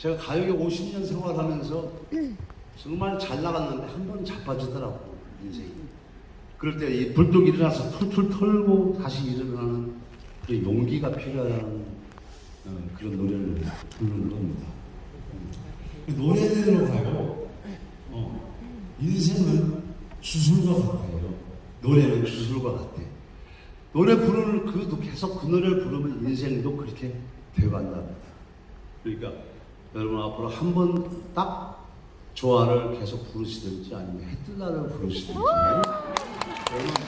제가 가요계 50년 생활하면서 정말 잘 나갔는데 한 번 자빠지더라고요, 인생이. 그럴 때 이 불뚝 일어나서 툴툴 털고 다시 일어나는 그 용기가 필요한 어, 그런 노래를 부르는 겁니다. 노래대로 가요. 어, 인생은 주술과 같아요. 노래는 주술과 같아. 노래 부르는 그도 계속 그 노래를 부르면 인생도 그렇게 되어간답니다. 그러니까 여러분 앞으로 한 번 딱 조화를 계속 부르시든지 아니면 해뜰날을 부르시든지 여러분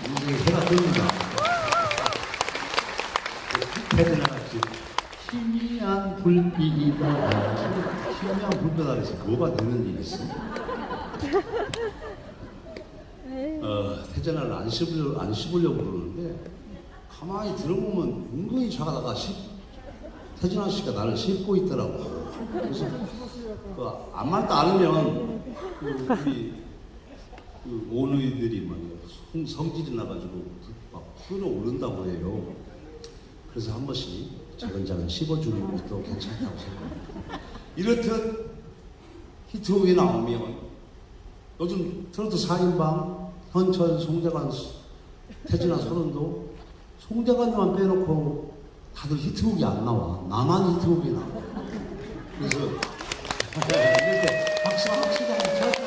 인생이 해가 뜹니다. 해뜰날 같이 희미한 불빛이다. 희미한 불빛 아래서 뭐가 되는 일이 있어? 어, 태전을 안 씹으려고, 안 씹으려고 그러는데, 가만히 들어보면 은근히 자다가 씹, 태진아 씨가 나를 씹고 있더라고. 그래서, 그, 아무것도 않으면, 그, 우리, 그, 오누이들이 막, 성- 성질이 나가지고, 막, 끌어오른다고 해요. 그래서 한 번씩 자근자근 씹어주는 것도 괜찮다고 생각합니다. 이렇듯 히트곡이 나오면, 요즘 트로트 4인방 현철, 송대관, 태진아 서른도 송대관만 빼놓고 다들 히트곡이 안 나와. 나만 히트곡이 나와. 이렇게 박수 박수 한번 쳐줘.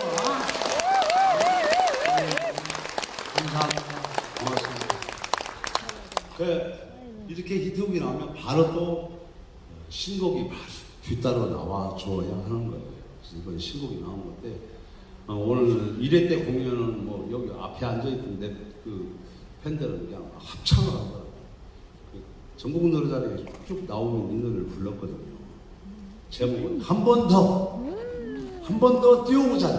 네, 감사합니다. 고맙습니다. 그 이렇게 히트곡이 나오면 바로 또 신곡이 바로 뒤따라 나와줘야 하는 거예요. 그래서 이번 신곡이 나온 건데 어, 오늘 1회 때 공연은 뭐 여기 앞에 앉아있던 내그 팬들은 그냥 합창을 하더라고요. 그 전국 노래자리에 쭉 나오는 이 노래를 불렀거든요. 제목은 한 번 더, 한 번 더 뛰어보자.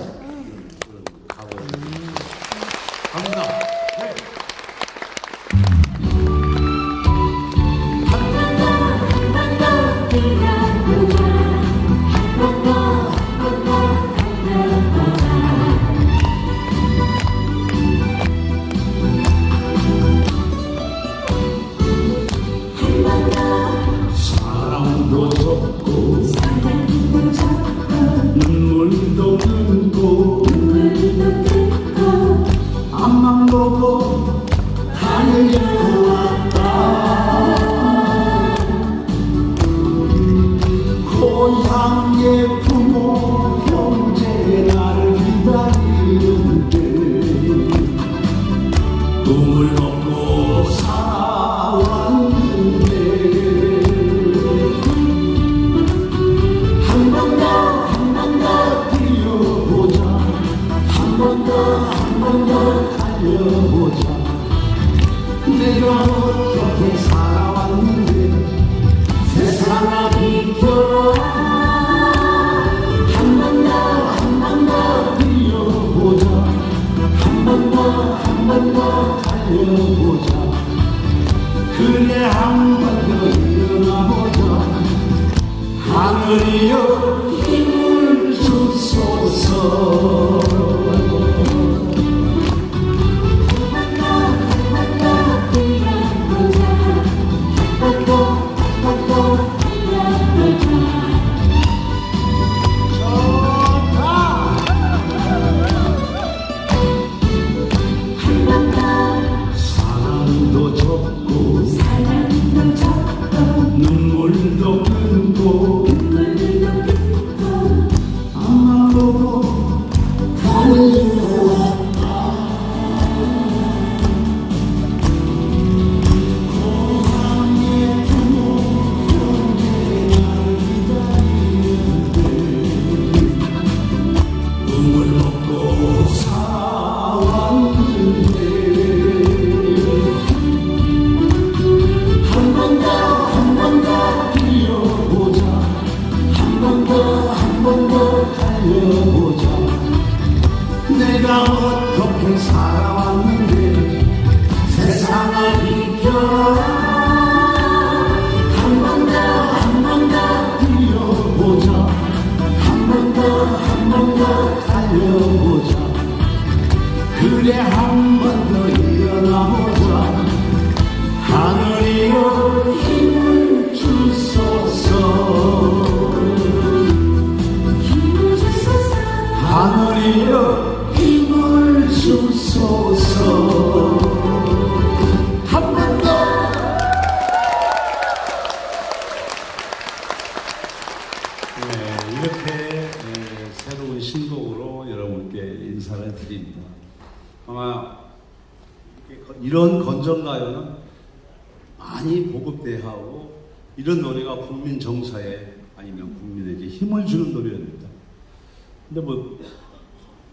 근데 뭐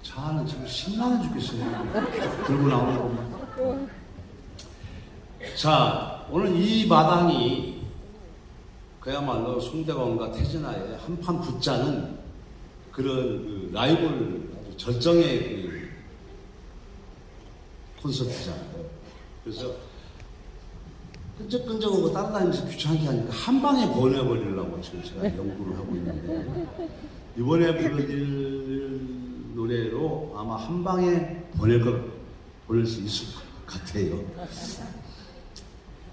차는 지금 신나는 죽겠어요. 들고 나오는 것만. 자, 오늘 이 마당이 그야말로 송대관과 태진아의 한판 붙자는 그런 그 라이벌 절정의 그 콘서트잖아요. 그래서 끈적끈적하고 따라다니면서 귀찮게 하니까 한 방에 보내버리려고 지금 제가 연구를 하고 있는데 이번에 불러드릴 노래로 아마 한 방에 보낼 것 보낼 수 있을 것 같아요.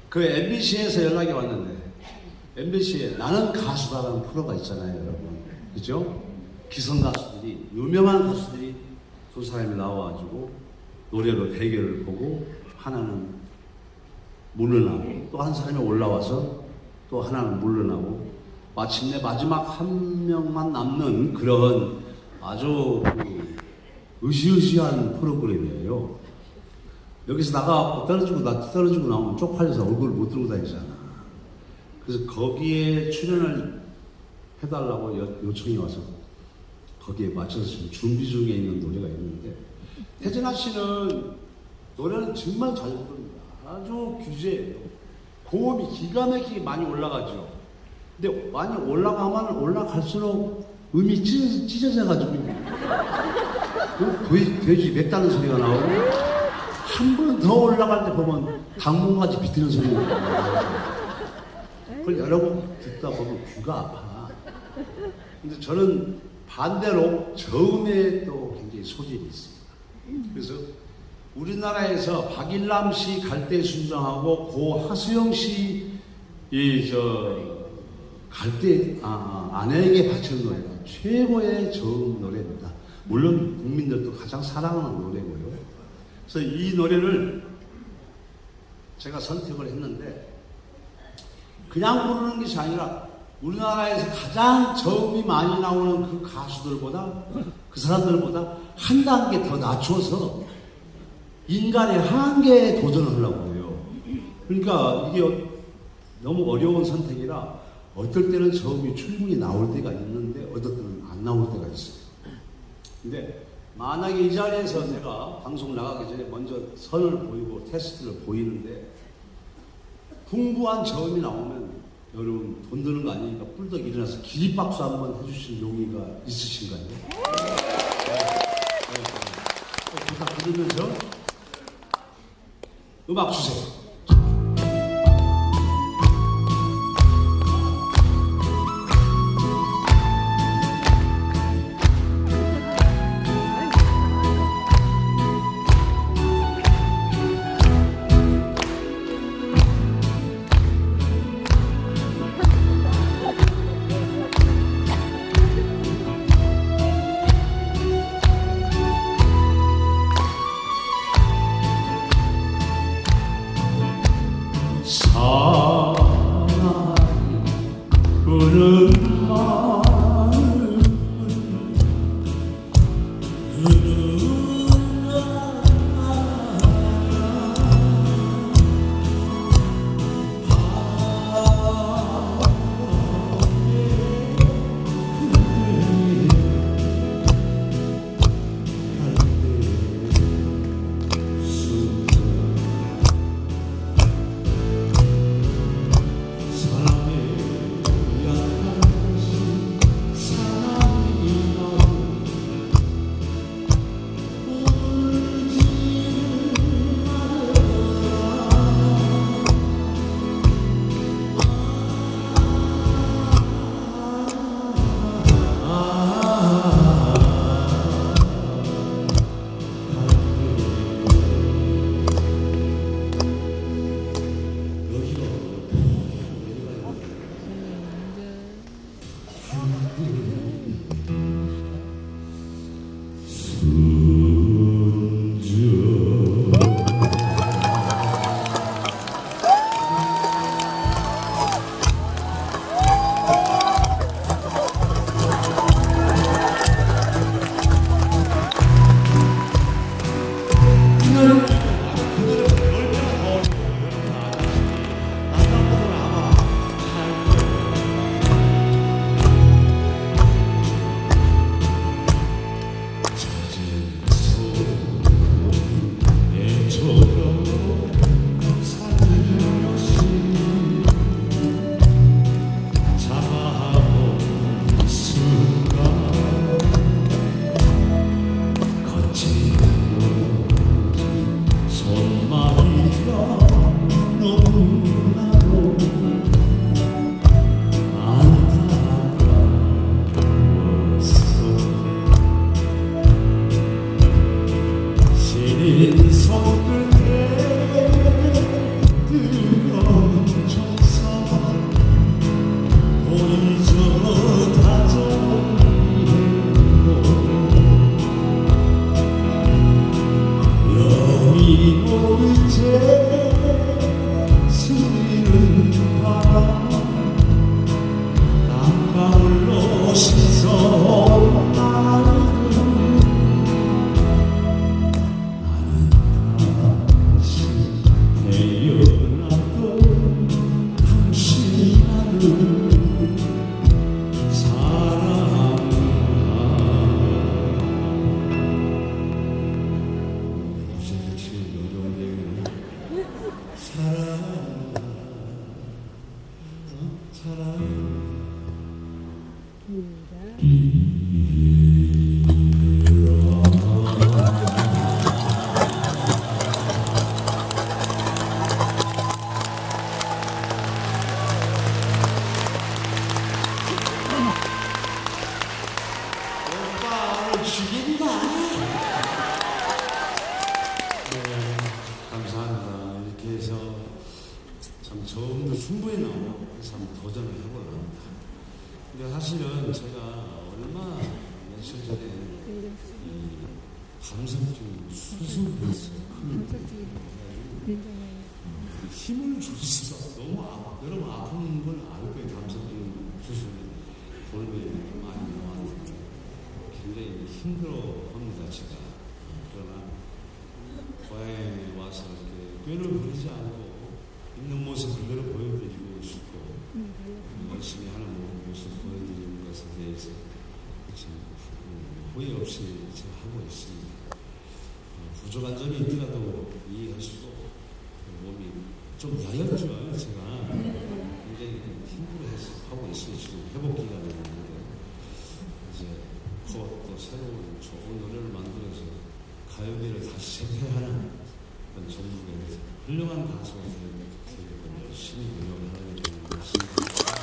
그 MBC에서 연락이 왔는데 MBC에 나는 가수다라는 프로가 있잖아요, 여러분. 그죠? 기성 가수들이 유명한 가수들이 두 사람이 나와가지고 노래로 대결을 보고 하나는 물러나고 또 한 사람이 올라와서 또 하나는 물러나고 마침내 마지막 한 명만 남는 그런 아주 그 으시으시한 프로그램이에요. 여기서 나가 떨어지고 나 떨어지고 나오면 쪽팔려서 얼굴을 못 들고 다니잖아. 그래서 거기에 출연을 해달라고 요, 요청이 와서 거기에 맞춰서 지금 준비 중에 있는 노래가 있는데 태진아 씨는 노래는 정말 잘 부릅니다. 아주 규제예요. 고음이 기가 막히게 많이 올라가죠. 근데 많이 올라가면 올라갈수록 음이 찢어져, 찢어져가지고 그 돼지, 돼지 맵다는 소리가 나오고 한 번 더 올라갈 때 보면 당분간지 비트는 소리가 나요. 그걸 여러 번 듣다 보면 귀가 아파. 근데 저는 반대로 저음에 또 굉장히 소질이 있습니다. 그래서 우리나라에서 박일남 씨 갈대 순정하고 고 하수영 씨 이 저 갈대 아, 아내에게 바치는 노래가 최고의 저음 노래입니다. 물론 국민들도 가장 사랑하는 노래고요. 그래서 이 노래를 제가 선택을 했는데 그냥 부르는 것이 아니라 우리나라에서 가장 저음이 많이 나오는 그 가수들보다 그 사람들보다 한 단계 더 낮춰서 인간의 한계에 도전을 하려고 해요. 그러니까 이게 너무 어려운 선택이라 어떨 때는 저음이 충분히 나올 때가 있는데 어떨 때는 안 나올 때가 있어요. 근데 만약에 이 자리에서 제가 방송 나가기 전에 먼저 선을 보이고 테스트를 보이는데 풍부한 저음이 나오면 여러분 돈 드는 거 아니니까 뿔떡 일어나서 기립박수 한번 해주실 용의가 있으신가요? 네. 네. 부탁드리면서 음악 주세요. 사 꾀를 부리지 않고 있는 모습 그대로 보여드리고 싶고 열심히 하는 모습 보여드리는 것에 대해서 지금 후회 없이 제가 하고 있습니다. 어, 부족한 점이 있더라도 이해하시고 그 몸이 좀 야였죠 제가. 굉장히 힘들어 해서 하고 있어요 지금 회복 기간이 있는데. 이제 곧또 새로운 좋은 노래를 만들어서 가요계를 다시 재패하는 전국에 훌륭한 가수가 되려고 열심히 노력하는 되는 것입니다.